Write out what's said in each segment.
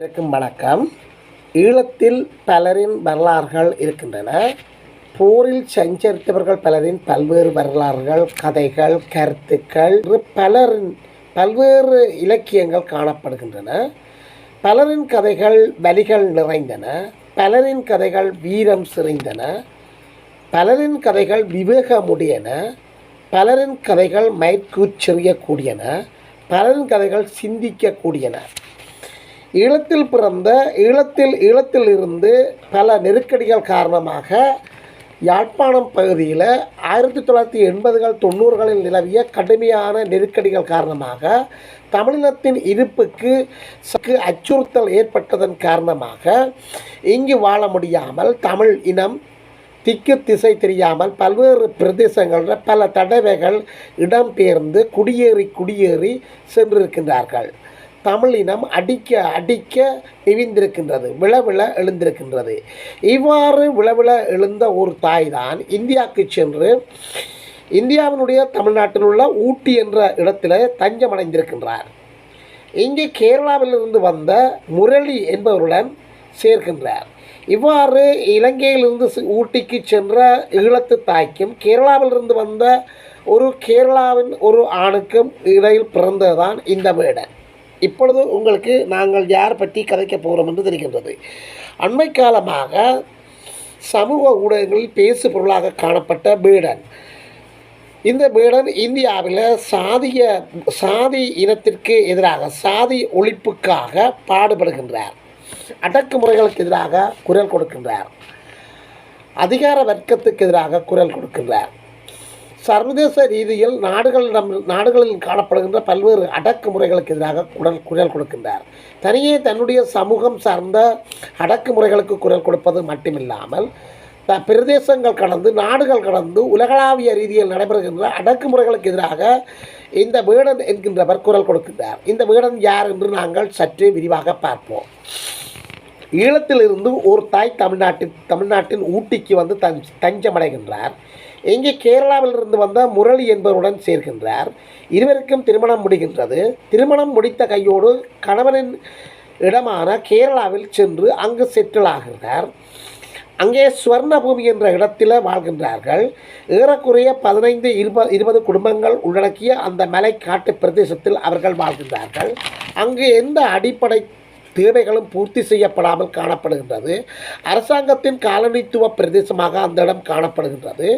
இருக்கும் வணக்கம். ஈழத்தில் பலரின் வரலாறுகள் இருக்கின்றன. போரில் சஞ்சரித்தவர்கள் பலரின் பல்வேறு வரலாறுகள் கதைகள் கருத்துக்கள் பலரின் பல்வேறு இலக்கியங்கள் காணப்படுகின்றன. பலரின் கதைகள் வலிகள் நிறைந்தன. பலரின் கதைகள் வீரம் சிறைந்தன. பலரின் கதைகள் விவேகமுடையன. பலரின் கதைகள் மயற்கூச்செறியக்கூடியன பலரின் கதைகள் சிந்திக்கக்கூடியன. ஈழத்தில் பிறந்த ஈழத்தில் ஈழத்தில் இருந்து பல நெருக்கடிகள் காரணமாக யாழ்ப்பாணம் பகுதியில் ஆயிரத்தி தொள்ளாயிரத்தி எண்பதுகள் தொண்ணூறுகளில் நிலவிய கடுமையான நெருக்கடிகள் காரணமாக தமிழினத்தின் இருப்புக்கு சக்கு அச்சுறுத்தல் ஏற்பட்டதன் காரணமாக இங்கு வாழ முடியாமல் தமிழ் இனம் திக்கு திசை தெரியாமல் பல்வேறு பிரதேசங்களில் பல தடவைகள் இடம்பெயர்ந்து குடியேறி குடியேறி சென்றிருக்கின்றார்கள். தமிழினம் அடிக்க அடிக்க நிவிந்திருக்கின்றது விளவிள எழுந்திருக்கின்றது. இவ்வாறு விளவிள எழுந்த ஒரு தாய் தான் இந்தியாவுக்கு சென்று இந்தியாவினுடைய தமிழ்நாட்டில் உள்ள ஊட்டி என்ற இடத்தில் தஞ்சமடைந்திருக்கின்றார். இங்கே கேரளாவிலிருந்து வந்த முரளி என்பவருடன் சேர்க்கின்றார். இவ்வாறு இலங்கையிலிருந்து ஊட்டிக்கு சென்ற ஈழத்து தாய்க்கும் கேரளாவிலிருந்து வந்த ஒரு கேரளாவின் ஒரு ஆணுக்கும் இடையில் பிறந்ததுதான் இந்த வேடன். இப்பொழுது உங்களுக்கு நாங்கள் யார் பற்றி கதைக்க போகிறோம் என்று தெரிகின்றது. அண்மை காலமாக சமூக ஊடகங்களில் பேசு பொருளாக காணப்பட்ட பீடன். இந்த பீடன் இந்தியாவில் சாதிய சாதி இனத்திற்கு எதிராக சாதி ஒழிப்புக்காக பாடுபடுகின்றார். அடக்குமுறைகளுக்கு எதிராக குரல் கொடுக்கின்றார். அதிகார வர்க்கத்துக்கு எதிராக குரல் கொடுக்கின்றார். சர்வதேச ரீதியில் நாடுகளிடம் நாடுகளில் காணப்படுகின்ற பல்வேறு அடக்குமுறைகளுக்கு எதிராக குரல் குரல் கொடுக்கின்றார். தனியே தன்னுடைய சமூகம் சார்ந்த அடக்குமுறைகளுக்கு குரல் கொடுப்பது மட்டுமில்லாமல் பிரதேசங்கள் கடந்து நாடுகள் கடந்து உலகளாவிய ரீதியில் நடைபெறுகின்ற அடக்குமுறைகளுக்கு எதிராக இந்த வேடன் என்கின்றவர் குரல் கொடுக்கின்றார். இந்த வேடன் யார் என்று நாங்கள் சற்றே விரிவாக பார்ப்போம். ஈழத்திலிருந்து ஒரு தாய் தமிழ்நாட்டின் தமிழ்நாட்டின் ஊட்டிக்கு வந்து தஞ்சமடைகின்றார். இங்கே கேரளாவிலிருந்து வந்த முரளி என்பவருடன் சேர்கின்றார். இருவருக்கும் திருமணம் முடிகின்றது. திருமணம் முடித்த கையோடு கணவனின் இடமான கேரளாவில் சென்று அங்கு செட்டில் ஆகின்றார். அங்கே சுவர்ணபூமி என்ற இடத்தில் வாழ்கின்றார்கள். ஏறக்குறைய பதினைந்து இருபது இருபது குடும்பங்கள் உள்ளடக்கிய அந்த மலை காட்டு பிரதேசத்தில் அவர்கள் வாழ்கின்றார்கள். அங்கு எந்த அடிப்படை தேவைகளும் பூர்த்தி செய்யப்படாமல் காணப்படுகின்றது. அரசாங்கத்தின் காலனித்துவ பிரதேசமாக அந்த இடம் காணப்படுகின்றது.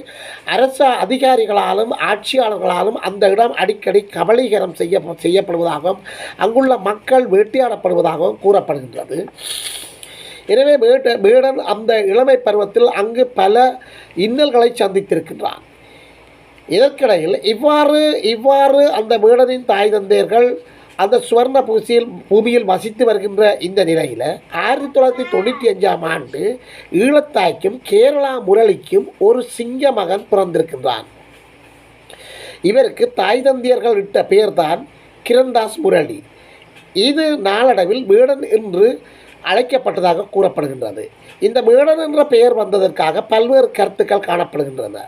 அரச அதிகாரிகளாலும் ஆட்சியாளர்களாலும் அந்த இடம் அடிக்கடி கபலீகரம் செய்ய செய்யப்படுவதாகவும் அங்குள்ள மக்கள் வேட்டையாடப்படுவதாகவும் கூறப்படுகின்றது. எனவே வேட வேடன் அந்த இளமை பருவத்தில் அங்கு பல இன்னல்களை சந்தித்திருக்கின்றான். இதற்கிடையில் இவ்வாறு இவ்வாறு அந்த வேடனின் தாய் தந்தையர்கள் அந்த சுவர்ண பூசியில் பூமியில் வசித்து வருகின்ற இந்த நிலையில் ஆயிரத்தி தொள்ளாயிரத்தி தொண்ணூற்றி அஞ்சாம் ஆண்டு ஈழத்தாய்க்கும் கேரளா முரளிக்கும் ஒரு சிங்க மகன் பிறந்திருக்கின்றான். இவருக்கு தாய் தந்தியர்கள் இட்ட பெயர்தான் கிரண்தாஸ் முரளி. இது நாளடைவில் வேடன் என்று அழைக்கப்பட்டதாக கூறப்படுகின்றது. இந்த மேடன் என்ற பெயர் வந்ததற்காக பல்வேறு கருத்துக்கள் காணப்படுகின்றன.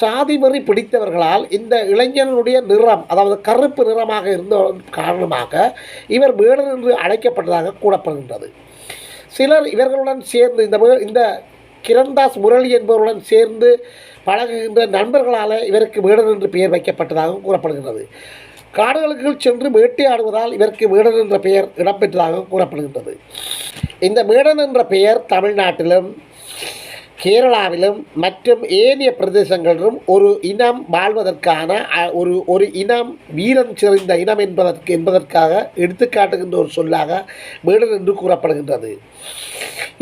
சாதி வரி பிடித்தவர்களால் இந்த இளைஞனுடைய நிறம் அதாவது கருப்பு நிறமாக இருந்த காரணமாக இவர் மேடன் என்று அழைக்கப்பட்டதாக கூறப்படுகின்றது. சிலர் இவர்களுடன் சேர்ந்து இந்த இந்த கிரண்தாஸ் முரளி என்பவருடன் சேர்ந்து பழகுகின்ற நண்பர்களால் இவருக்கு மேடன் என்று பெயர் வைக்கப்பட்டதாகவும் கூறப்படுகின்றது. காடுகளுக்குள் சென்று வேட்டையாடுவதால் இவருக்கு வேடன் என்ற பெயர் இடம்பெற்றதாக கூறப்படுகின்றது. இந்த வேடன் என்ற பெயர் தமிழ்நாட்டிலும் கேரளாவிலும் மற்றும் ஏனைய பிரதேசங்களிலும் ஒரு இனம் வாழ்வதற்கான ஒரு ஒரு இனம் வீரம் சிறந்த இனம் என்பதற்கு என்பதற்காக எடுத்துக்காட்டுகின்ற ஒரு சொல்லாக வேடன் என்று கூறப்படுகின்றது.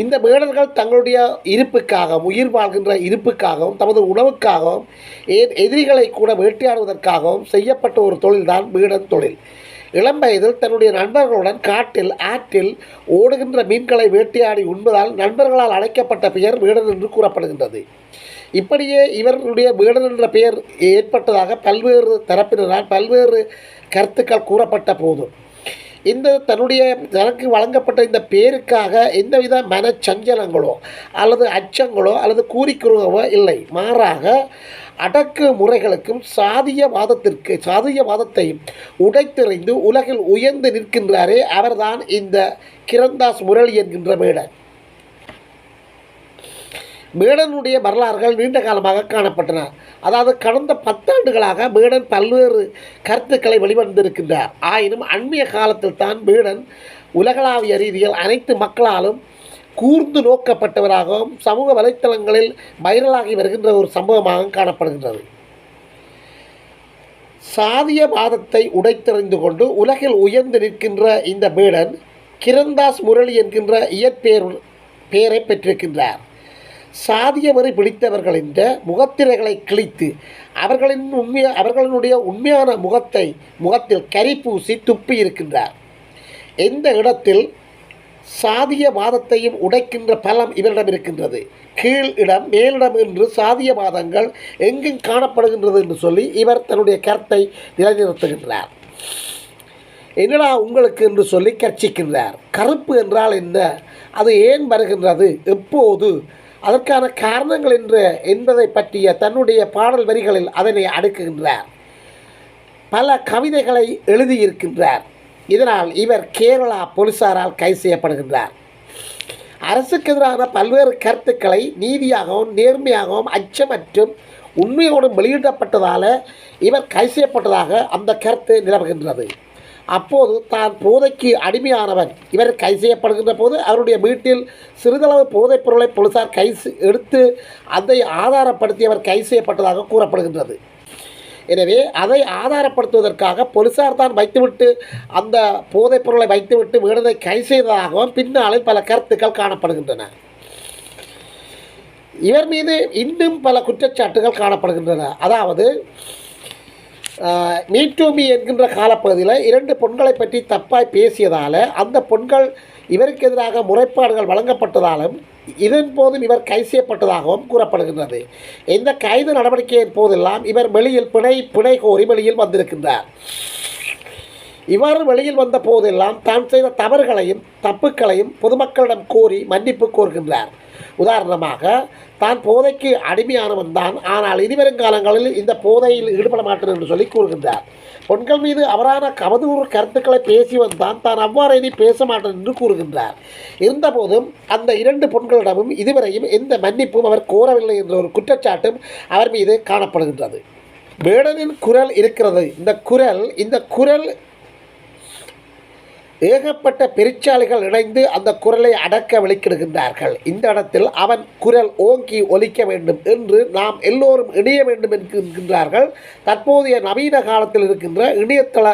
இந்த வேடர்கள் தங்களுடைய இருப்புக்காகவும் உயிர் வாழ்கின்ற இருப்புக்காகவும் தமது உணவுக்காகவும் ஏன் எதிரிகளை கூட வேட்டையாடுவதற்காகவும் செய்யப்பட்ட ஒரு தொழில்தான் வேடன் தொழில். இளம் வயதில் தன்னுடைய நண்பர்களுடன் காட்டில் ஆற்றில் ஓடுகின்ற மீன்களை வேட்டையாடி உண்பதால் நண்பர்களால் அழைக்கப்பட்ட பெயர் வேடன் என்று கூறப்படுகின்றது. இப்படியே இவர்களுடைய வேடன் என்ற பெயர் ஏற்பட்டதாக பல்வேறு தரப்பினரால் பல்வேறு கருத்துக்கள் கூறப்பட்ட போதும். இந்த தன்னுடைய தனக்கு வழங்கப்பட்ட இந்த பேருக்காக எந்தவித மனச்சஞ்சலங்களோ அல்லது அச்சங்களோ அல்லது கூறிக்குறவோ இல்லை. மாறாக அடக்கு முறைகளுக்கும் சாதியவாதத்திற்கு சாதியவாதத்தை உடைத்தெறிந்து உலகில் உயர்ந்து நிற்கின்றாரே அவர்தான் இந்த கிரந்தாஸ் முரளி என்கின்ற மேடன் மேடனுடைய வரலாறுகள் நீண்ட காலமாக காணப்பட்டன. அதாவது கடந்த பத்தாண்டுகளாக மேடன் பல்வேறு கருத்துக்களை வெளிவந்திருக்கின்றார் ஆயினும் அண்மைய காலத்தில் தான் மேடன் உலகளாவிய ரீதியில் அனைத்து மக்களாலும் கூர்ந்து நோக்கப்பட்டவராகவும் சமூக வலைத்தளங்களில் வைரலாகி வருகின்ற ஒரு சம்பவமாக காணப்படுகின்றது. சாதியவாதத்தை உடைத்தெறிந்து கொண்டு உலகில் உயர்ந்து நிற்கின்ற இந்த மேடன் கிரந்தாஸ் முரளி என்கின்ற இயற்பெயர் பெயரை பெற்றிருக்கின்றார். சாதிய வரி பிடித்தவர்களின் முகத்திரைகளை கிழித்து அவர்களின் உண்மைய அவர்களினுடைய உண்மையான முகத்தை முகத்தில் கரிப்பூசி துப்பி இருக்கின்றார். எந்த இடத்தில் சாதியவாதத்தையும் உடைக்கின்ற பலம் இவரிடம் இருக்கின்றது? கீழ் இடம் மேலிடம் என்று சாதியவாதங்கள் எங்கும் காணப்படுகின்றது என்று சொல்லி இவர் தன்னுடைய கருத்தை நிலைநிறுத்துகின்றார். என்னடா உங்களுக்கு என்று சொல்லி கர்ச்சிக்கின்றார் கருப்பு என்றால் என்ன? அது ஏன் வருகின்றது? எப்போது அதற்கான காரணங்கள் என்று என்பதை பற்றிய தன்னுடைய பாடல் வரிகளில் அதனை அடுக்குகின்றார். பல கவிதைகளை எழுதியிருக்கின்றார். இதனால் இவர் கேரளா போலீசாரால் கைது செய்யப்படுகின்றார். அரசுக்கு எதிரான பல்வேறு கருத்துக்களை நீதியாகவும் நேர்மையாகவும் அச்சமற்றும் உண்மையோடும் வெளியிடப்பட்டதால் இவர் கைது செய்யப்பட்டதாக அந்த கருத்து நிலவுகின்றது. அப்போது தான் போதைக்கு அடிமையானவன். இவர் கை செய்யப்படுகின்ற போது அவருடைய வீட்டில் சிறிதளவு போதைப் பொருளை போலீசார் கை எடுத்து அதை ஆதாரப்படுத்தி அவர் கைது செய்யப்பட்டதாக கூறப்படுகின்றது. எனவே அதை ஆதாரப்படுத்துவதற்காக போலீசார் தான் வைத்துவிட்டு அந்த போதைப் பொருளை வைத்துவிட்டு வீடனை கை செய்ததாகவும் பின்னாளில் பல கருத்துக்கள் காணப்படுகின்றன. இவர் மீது இன்னும் பல குற்றச்சாட்டுகள் காணப்படுகின்றன. அதாவது மீட்டூமி என்கின்ற காலப்பகுதியில் இரண்டு பெண்களை பற்றி தப்பாய் பேசியதால் அந்த பெண்கள் இவருக்கு எதிராக முறைப்பாடுகள் வழங்கப்பட்டதாலும் இதன் போதும் இவர் கைது செய்யப்பட்டதாகவும் கூறப்படுகின்றது. இந்த கைது நடவடிக்கையின் போதெல்லாம் இவர் வெளியில் பிணை பிணை கோரி வெளியில் வந்திருக்கின்றார். இவ்வாறு வெளியில் வந்த போதெல்லாம் தான் செய்த தவறுகளையும் தப்புக்களையும் பொதுமக்களிடம் கோரி மன்னிப்பு கோருகின்றார். உதாரணமாக தான் போதைக்கு அடிமையானவன் தான் ஆனால் இனிவருங்காலங்களில் இந்த போதையில் ஈடுபட மாட்டேன் என்று சொல்லி கூறுகின்றார். பெண்கள் மீது அவரான கவதூறு கருத்துக்களை பேசி வந்தான் தான் அவ்வாறு இனி பேச மாட்டேன் என்று கூறுகின்றார். இருந்தபோதும் அந்த இரண்டு பெண்களிடமும் இதுவரையும் எந்த மன்னிப்பும் அவர் கோரவில்லை என்ற ஒரு குற்றச்சாட்டும் அவர் மீது காணப்படுகின்றது. வேடனின் குரல் இருக்கிறது. இந்த குரல் இந்த குரல் ஏகப்பட்ட பெருச்சாளிகள் இணைந்து அந்த குரலை அடக்க வெளிக்கிடுகின்றார்கள் இந்த இடத்தில் அவன் குரல் ஓங்கி ஒலிக்க வேண்டும் என்று நாம் எல்லோரும் இணைய வேண்டும் என்கின்றார்கள். தற்போதைய நவீன காலத்தில் இருக்கின்ற இணையதள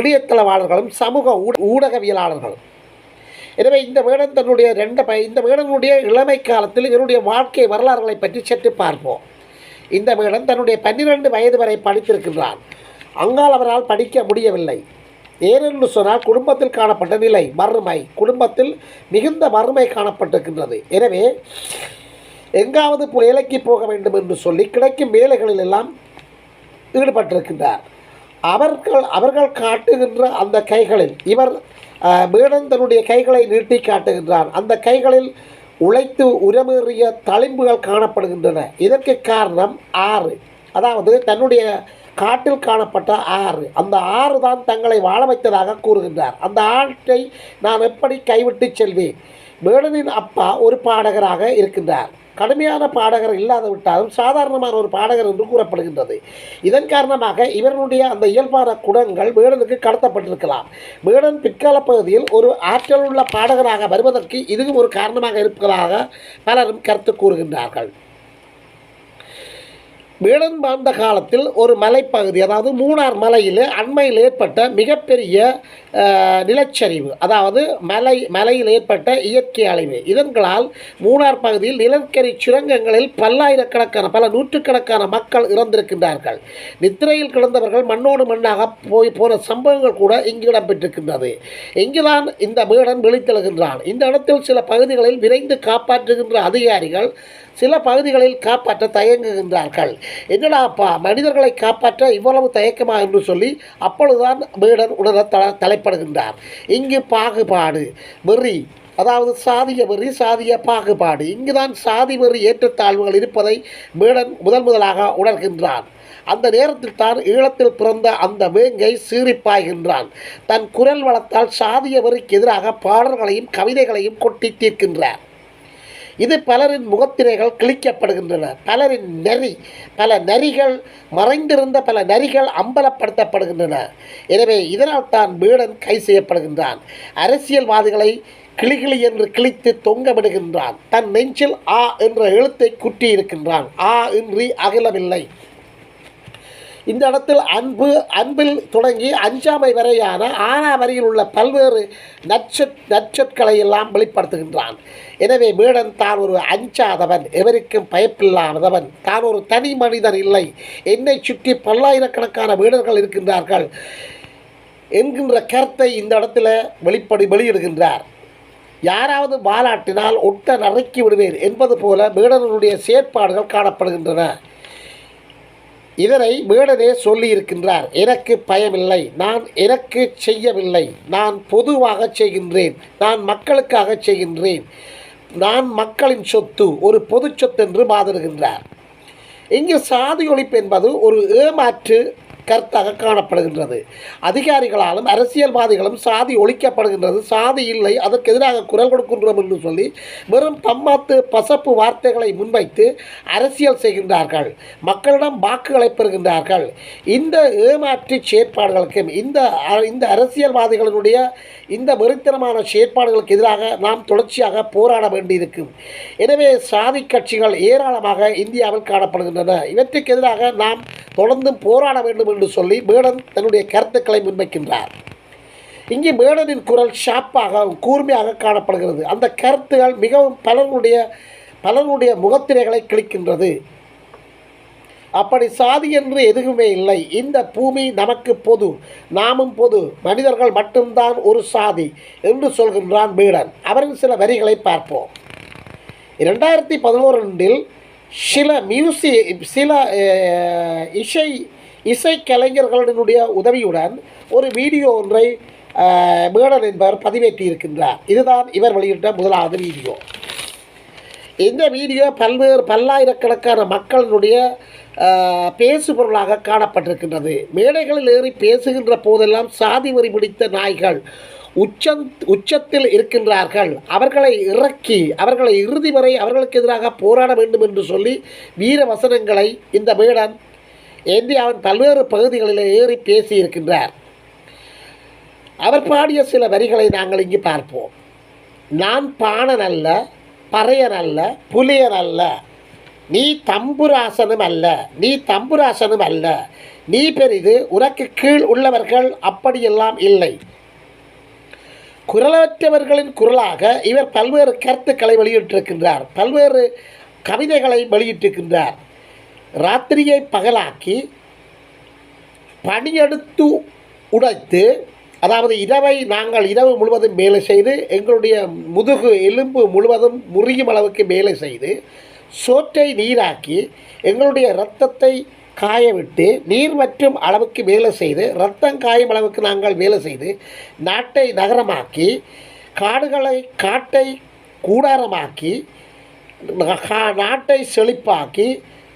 இணையதளவாளர்களும் சமூக ஊட ஊடகவியலாளர்களும். எனவே இந்த வேடன் தன்னுடைய ரெண்டு ப இந்த வேடனுடைய இளமை காலத்தில் என்னுடைய வாழ்க்கை வரலாறுகளை பற்றி சற்று பார்ப்போம். இந்த வேடன் தன்னுடைய பன்னிரண்டு வயது வரை படித்திருக்கின்றான். அங்கால் அவரால் படிக்க முடியவில்லை. ஏனென்று சொன்னால் குடும்பத்தில் காணப்பட்ட நிலை வறுமை குடும்பத்தில் மிகுந்த வறுமை காணப்பட்டிருக்கின்றது. எனவே எங்காவது வேலைக்கு போக வேண்டும் என்று சொல்லி கிடைக்கும் வேலைகளில் எல்லாம் ஈடுபட்டிருக்கின்றார். அவர்கள் அவர்கள் காட்டுகின்ற அந்த கைகளில் இவர் அஹ், தன்னுடைய கைகளை நீட்டி காட்டுகின்றார். அந்த கைகளில் உழைத்து உரமேறிய தளிம்புகள் காணப்படுகின்றன. இதற்கு காரணம் ஆறு. அதாவது தன்னுடைய காட்டில் காணப்பட்ட ஆறு. அந்த ஆறு தான் தங்களை வாழ வைத்ததாக கூறுகின்றார். அந்த ஆற்றை நான் எப்படி கைவிட்டு செல்வேன்? வேடனின் அப்பா ஒரு பாடகராக இருக்கின்றார். கடுமையான பாடகர் இல்லாது விட்டாலும் சாதாரணமான ஒரு பாடகர் என்று கூறப்படுகின்றது. இதன் காரணமாக இவர்களுடைய அந்த இயல்பான குணங்கள் வேடனுக்கு கடத்தப்பட்டிருக்கலாம். வேடன் பிற்கால பகுதியில் ஒரு ஆற்றல் உள்ள பாடகராக வருவதற்கு இதுவும் ஒரு காரணமாக இருப்பதாக பலரும் கருத்து கூறுகின்றார்கள். வேடன் வாழ்ந்த காலத்தில் ஒரு மலைப்பகுதி அதாவது மூணார் மலையில் அண்மையில் ஏற்பட்ட மிகப்பெரிய நிலச்சரிவு அதாவது மலை மலையில் ஏற்பட்ட இயற்கை அழிவு. இதன்களால் மூணார் பகுதியில் நிலக்கரி சுரங்கங்களில் பல்லாயிரக்கணக்கான பல நூற்றுக்கணக்கான மக்கள் இறந்திருக்கின்றார்கள். நித்திரையில் கிடந்தவர்கள் மண்ணோடு மண்ணாக போய் போன சம்பவங்கள் கூட இங்கு இடம்பெற்றிருக்கின்றது. இங்குதான் இந்த வேடன் விழித்தெழுகின்றான். இந்த இடத்தில் சில பகுதிகளில் விரைந்து காப்பாற்றுகின்ற அதிகாரிகள் சில பகுதிகளில் காப்பாற்ற தயங்குகின்றார்கள். என்னடாப்பா மனிதர்களை காப்பாற்ற இவ்வளவு தயக்கமா? என்று சொல்லி அப்பொழுதுதான் வீடன் உணர த தலைப்படுகின்றார். இங்கு பாகுபாடு வெறி அதாவது சாதிய வெறி சாதிய பாகுபாடு. இங்குதான் சாதி வெறி ஏற்றத்தாழ்வுகள் இருப்பதை மேடன் முதல் முதலாக உணர்கின்றான். அந்த நேரத்தில் தான் ஈழத்தில் பிறந்த அந்த வேங்கை சீறிப்பாய்கின்றான். தன் குரல் வளத்தால் சாதிய வெறிக்கு எதிராக பாடல்களையும் கவிதைகளையும் கொட்டி தீர்க்கின்றார். இது பலரின் முகத்திரைகள் கிழிக்கப்படுகின்றன. பலரின் நெறி பல நரிகள் மறைந்திருந்த பல நரிகள் அம்பலப்படுத்தப்படுகின்றன. எனவே இதனால் தான் வீடன் கை செய்யப்படுகின்றான். அரசியல்வாதிகளை கிளிகிளி என்று கிழித்து தொங்கமிடுகின்றான் தன் நெஞ்சில் ஆ என்ற எழுத்தை குட்டியிருக்கின்றான். ஆ இன்றி அகிலமில்லை. இந்த இடத்தில் அன்பு அன்பில் தொடங்கி அஞ்சாமை வரையான ஆறாம் வரையில் உள்ள பல்வேறு நற்சொற் நற்சொற்களை எல்லாம் வெளிப்படுத்துகின்றான். எனவே மேடன் தான் ஒரு அஞ்சாதவன் எவருக்கும் பயப்பில்லாதவன். தான் ஒரு தனி மனிதன் இல்லை. என்னை சுற்றி பல்லாயிரக்கணக்கான வீரர்கள் இருக்கின்றார்கள் என்கின்ற கருத்தை இந்த இடத்துல வெளிப்படி வெளியிடுகின்றார். யாராவது பாராட்டினால் ஒட்ட நறுக்கி விடுவேன் என்பது போல வேடனுடைய செயற்பாடுகள் காணப்படுகின்றன. இதனை வேடனே சொல்லியிருக்கின்றார் எனக்கு பயமில்லை நான் எனக்கு செய்யவில்லை நான் பொதுவாக செய்கின்றேன் நான் மக்களுக்காக செய்கின்றேன் நான் மக்களின் சொத்து ஒரு பொது சொத்து என்று வாதிடுகின்றார் இங்கு சாதி ஒழிப்பு என்பது ஒரு ஏமாற்று கருத்தாக காணப்படுகின்றது. அதிகாரிகளாலும் அரசியல்வாதிகளும் சாதி ஒழிக்கப்படுகின்றது. சாதி இல்லை அதற்கு எதிராக குரல் கொடுக்கின்றோம் என்று சொல்லி வெறும் தம்மாத்து பசப்பு வார்த்தைகளை முன்வைத்து அரசியல் செய்கின்றார்கள். மக்களிடம் வாக்குகளை பெறுகின்றார்கள். இந்த ஏமாற்றி செயற்பாடுகளுக்கும் இந்த இந்த அரசியல்வாதிகளினுடைய இந்த வெறித்தனமான செயற்பாடுகளுக்கு எதிராக நாம் தொடர்ச்சியாக போராட வேண்டியிருக்கும். எனவே சாதி கட்சிகள் ஏராளமாக இந்தியாவில் காணப்படுகின்றன. இவற்றுக்கு எதிராக நாம் தொடர்ந்தும் போராட வேண்டும் என்று சொல்லி மேடன் தன்னுடைய கருத்துக்களை முன்வைக்கின்றார். இங்கே மேடனின் குரல் ஷாப்பாக கூர்மையாக காணப்படுகிறது. அந்த கருத்துகள் மிகவும் பலருடைய பலருடைய முகத்திரைகளை கிழிக்கின்றது. அப்படி சாதி என்று எதுவுமே இல்லை. இந்த பூமி நமக்கு பொது நாமும் பொது மனிதர்கள் மட்டும்தான் ஒரு சாதி என்று சொல்கின்றான் பீடன் அவரின் சில வரிகளை பார்ப்போம். இரண்டாயிரத்தி பதினோரில் சில மியூசி சில இசை இசை உதவியுடன் ஒரு வீடியோ ஒன்றை மேடன் என்பவர் பதிவேற்றியிருக்கின்றார். இதுதான் இவர் வெளியிட்ட முதலாவது வீடியோ. இந்த வீடியோ பல்வேறு பல்லாயிரக்கணக்கான மக்களினுடைய பேசுபொருளாக காணப்பட்டிருக்கின்றது. மேடைகளில் ஏறி பேசுகின்ற போதெல்லாம் சாதி வரி பிடித்த நாய்கள் உச்சம் உச்சத்தில் இருக்கின்றார்கள். அவர்களை இறக்கி அவர்களை இறுதி வரை அவர்களுக்கு எதிராக போராட வேண்டும் என்று சொல்லி வீர வசனங்களை இந்த மேடன் இந்தியாவின் பல்வேறு பகுதிகளில் ஏறி பேசியிருக்கின்றார். அவர் பாடிய சில வரிகளை நாங்கள் இங்கு பார்ப்போம். நான் பாணன் அல்ல பறையன் அல்ல புலியன் அல்ல நீ தம்புராசனும் அல்ல நீ தம்புராசனும் அல்ல. நீ பெரிது உனக்கு கீழ் உள்ளவர்கள் அப்படியெல்லாம் இல்லை. குரலற்றவர்களின் குரலாக இவர் பல்வேறு கருத்துக்களை வெளியிட்டிருக்கின்றார் பல்வேறு கவிதைகளை வெளியிட்டிருக்கின்றார். ராத்திரியை பகலாக்கி பணியெடுத்து உடைத்து அதாவது இரவை நாங்கள் இரவு முழுவதும் வேலை செய்து எங்களுடைய முதுகு எலும்பு முழுவதும் முறியும் அளவுக்கு வேலை செய்து சோற்றை நீராக்கி எங்களுடைய இரத்தத்தை காயவிட்டு நீர் மற்றும் அளவுக்கு வேலை செய்து ரத்தம் காயும் அளவுக்கு நாங்கள் வேலை செய்து நாட்டை நகரமாக்கி காடுகளை காட்டை கூடாரமாக்கி கா- நாட்டை செழிப்பாக்கி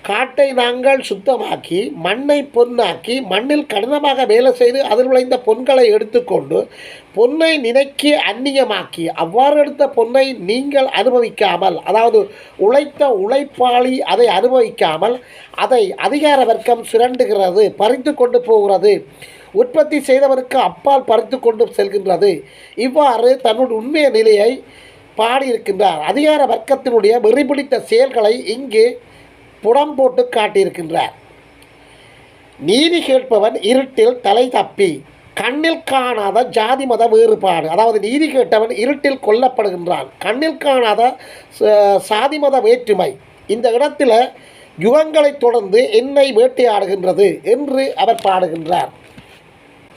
காட்டை நாங்கள் சுத்தமாக்கி மண்ணை பொன்னாக்கி மண்ணில் கடினமாக வேலை செய்து அதில் விளைந்த பொன்களை எடுத்துக்கொண்டு பொன்னை நினைக்கி அந்நியமாக்கி அவ்வாறு எடுத்த பொன்னை நீங்கள் அனுபவிக்காமல் அதாவது உழைத்த உழைப்பாளி அதை அனுபவிக்காமல் அதை அதிகார வர்க்கம் சுரண்டுகிறது பறித்து கொண்டு போகிறது உற்பத்தி செய்தவருக்கு அப்பால் பறித்து கொண்டு செல்கின்றது. இவ்வாறு தன்னுடைய உண்மைய நிலையை பாடியிருக்கின்றார். அதிகார வர்க்கத்தினுடைய வெறிபிடித்த செயல்களை இங்கு புடம் போட்டு காட்டியிருக்கின்றார். நீதி கேட்பவன் இருட்டில் தலை தப்பி கண்ணில் காணாத ஜாதி மத வேறுபாடு. அதாவது நீதி கேட்டவன் இருட்டில் கொல்லப்படுகின்றான் கண்ணில் காணாத ச- சாதி மத வேற்றுமை. இந்த இடத்தில் யுகங்களை தொடர்ந்து என்னை வேட்டையாடுகின்றது என்று அவர் பாடுகின்றார்.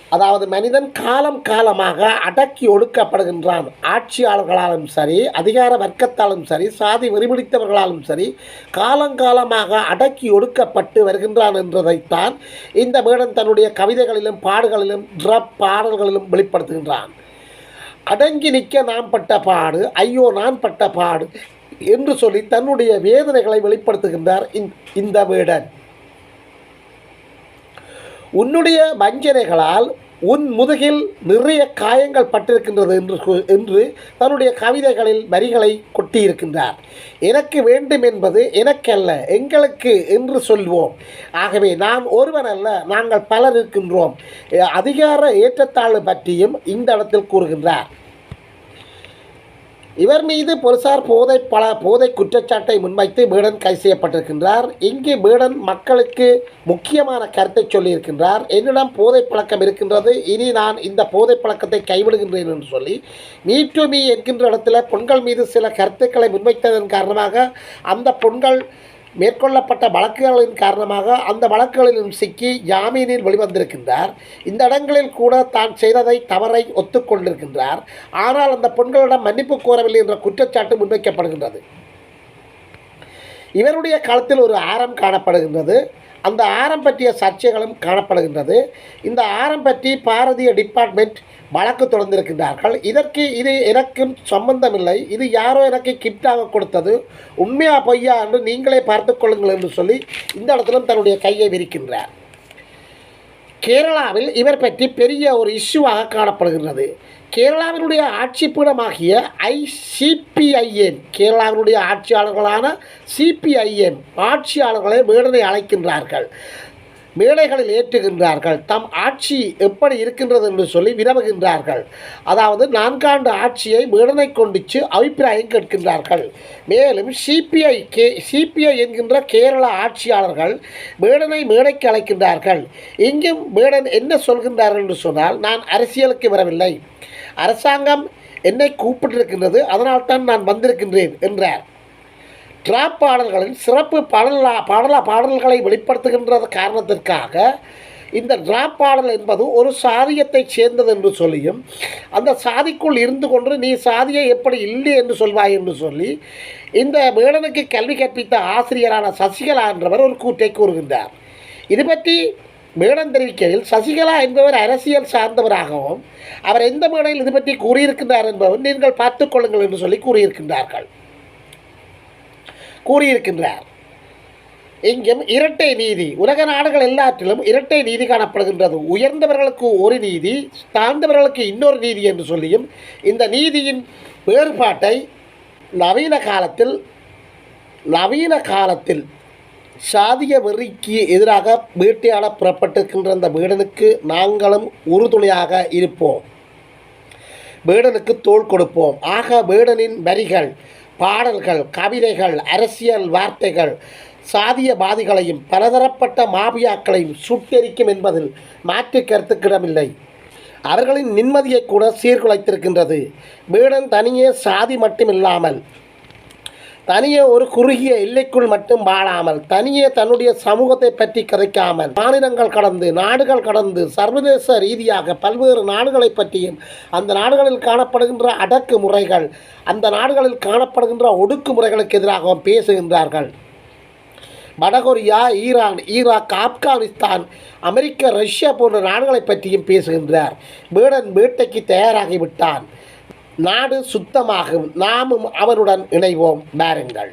அதாவது மனிதன் காலம் காலமாக அடக்கி ஒடுக்கப்படுகின்றான். ஆட்சியாளர்களாலும் சரி அதிகார வர்க்கத்தாலும் சரி சாதி வெறிபிடித்தவர்களாலும் சரி காலங்காலமாக அடக்கி ஒடுக்கப்பட்டு வருகின்றான் என்றதைத்தான் இந்த மேடன் தன்னுடைய கவிதைகளிலும் பாடுகளிலும் ட்ரப் பாடல்களிலும் வெளிப்படுத்துகின்றான். அடங்கி நிற்க நாம் பட்ட பாடு ஐயோ நான் பட்ட பாடு என்று சொல்லி தன்னுடைய வேதனைகளை வெளிப்படுத்துகின்றார் இந்த- இந்த வேடன். உன்னுடைய வஞ்சனைகளால் உன் முதுகில் நிறைய காயங்கள் பட்டிருக்கின்றது என்று என்று தன்னுடைய கவிதைகளில் வரிகளை கொட்டியிருக்கின்றார். எனக்கு வேண்டும் என்பது எனக்கல்ல எங்களுக்கு என்று சொல்வோம். ஆகவே நான் ஒருவன் அல்ல நாங்கள் பலர் இருக்கின்றோம். அதிகார ஏற்றத்தாழ்வு பற்றியும் இந்த இடத்தில் கூறுகின்றார். இவர் மீது போலீசார் போதை பல போதை குற்றச்சாட்டை முன்வைத்து பேடன் கைது செய்யப்பட்டிருக்கின்றார். இங்கு பேடன் மக்களுக்கு முக்கியமான கருத்தை சொல்லியிருக்கின்றார். என்னிடம் போதை பழக்கம் இருக்கின்றது. இனி நான் இந்த போதை பழக்கத்தை கைவிடுகின்றேன் என்று சொல்லி மீ டு மீ என்கின்ற இடத்துல பெண்கள் மீது சில கருத்துக்களை முன்வைத்ததன் காரணமாக அந்த பெண்கள் மேற்கொள்ளப்பட்ட வழக்குகளின் காரணமாக அந்த வழக்குகளிலும் சிக்கி ஜாமீனில் வெளிவந்திருக்கின்றார். இந்த இடங்களில் கூட தான் செய்ததை தவறை ஒத்துக்கொண்டிருக்கின்றார். ஆனால் அந்த பெண்களிடம் மன்னிப்பு கோரவில்லை என்ற குற்றச்சாட்டு முன்வைக்கப்படுகின்றது. இவருடைய களத்தில் ஒரு ஆரம் காணப்படுகின்றது. அந்த ஆரம் பற்றிய சர்ச்சைகளும் காணப்படுகின்றது. இந்த ஆரம் பற்றி பாரதிய டிபார்ட்மெண்ட் வழக்கு தொடர்ந்திருக்கின்றார்கள். இதற்கு இது எனக்கும் சம்பந்தமில்லை. இது யாரோ எனக்கு கிஃப்டாக கொடுத்தது. உண்மையா பொய்யா என்று நீங்களே பார்த்து கொள்ளுங்கள் என்று சொல்லி இந்த இடத்திலும் தன்னுடைய கையை விரிக்கின்றார். கேரளாவில் இவர் பற்றி பெரிய ஒரு இஷ்யூவாக காணப்படுகின்றது. கேரளாவினுடைய ஆட்சி பீடமாகிய ஐசிபிஐஎம் கேரளாவினுடைய ஆட்சியாளர்களான சிபிஐஎம் ஆட்சியாளர்களை மேடனை அழைக்கின்றார்கள். மேடைகளில் ஏற்றுகின்றார்கள். தம் ஆட்சி எப்படி இருக்கின்றது என்று சொல்லி வினவுகின்றார்கள். அதாவது நான்காண்டு ஆட்சியை மேடனை கொண்டிச்சு அபிப்பிராயம் கேட்கின்றார்கள். மேலும் சிபிஐ கே சிபிஐ என்கின்ற கேரள ஆட்சியாளர்கள் மேடனை மேடைக்கு அழைக்கின்றார்கள். இங்கும் மேடன் என்ன சொல்கின்றார்கள் என்று சொன்னால் நான் அரசியலுக்கு வரவில்லை. அரசாங்கம் என்னை கூப்பிட்டிருக்கின்றது அதனால்தான் நான் வந்திருக்கின்றேன் என்றார். டிராப் பாடல்களின் சிறப்பு பாடலா பாடலா பாடல்களை வெளிப்படுத்துகின்ற காரணத்திற்காக இந்த ட்ராப் பாடல் என்பது ஒரு சாதியத்தை சேர்ந்தது என்று சொல்லியும் அந்த சாதிக்குள் இருந்து கொண்டு நீ சாதியை எப்படி இல்லை என்று சொல்வாய் என்று சொல்லி இந்த வேடனுக்கு கல்வி கற்பித்த ஆசிரியரான சசிகலா என்றவர் ஒரு கூட்டை கூறுகின்றார். இது பற்றி மேடம் தெரிவிக்கையில் சசிகலா என்பவர் அரசியல் சார்ந்தவராகவும் அவர் எந்த மேடையில் இது பற்றி கூறியிருக்கின்றார் என்பவர் நீங்கள் பார்த்துக்கொள்ளுங்கள் என்று சொல்லி கூறியிருக்கின்றார்கள். கூறியிருக்கின்றார். இங்கும் இரட்டை நீதி உலக நாடுகள் எல்லாற்றிலும் இரட்டை நீதி காணப்படுகின்றது. உயர்ந்தவர்களுக்கு ஒரு நீதி தாழ்ந்தவர்களுக்கு இன்னொரு நீதி என்று சொல்லியும் இந்த நீதியின் வேறுபாட்டை நவீன காலத்தில் நவீன காலத்தில் சாதிய வெறிக்கு எதிராக வேட்டையாட புறப்பட்டிருக்கின்ற அந்த வீடனுக்கு நாங்களும் உறுதுணையாக இருப்போம். வேடனுக்கு தோள் கொடுப்போம். ஆக வேடனின் வரிகள் பாடல்கள் கவிதைகள் அரசியல் வார்த்தைகள் சாதியவாதிகளையும் பலதரப்பட்ட மாபியாக்களையும் சுட்டெரிக்கும் என்பதில் மாற்று கருத்துக்கிடமில்லை. அவர்களின் நிம்மதியை கூட சீர்குலைத்திருக்கின்றது. வேடன் தனியே சாதி மட்டுமில்லாமல் தனியே ஒரு குறுகிய எல்லைக்குள் மட்டும் வாழாமல் தனியே தன்னுடைய சமூகத்தை பற்றி கதைக்காமல் மாநிலங்கள் கடந்து நாடுகள் கடந்து சர்வதேச ரீதியாக பல்வேறு நாடுகளை பற்றியும் அந்த நாடுகளில் காணப்படுகின்ற அடக்கு முறைகள் அந்த நாடுகளில் காணப்படுகின்ற ஒடுக்குமுறைகளுக்கு எதிராகவும் பேசுகின்றார்கள். வடகொரியா Iran Iraq Afghanistan America Russia போன்ற நாடுகளை பற்றியும் பேசுகின்றார். வேடன் வேட்டைக்கு தயாராகிவிட்டான். நாடு சுத்தமாகும். நாமும் அவருடன் இணைவோம். பாருங்கள்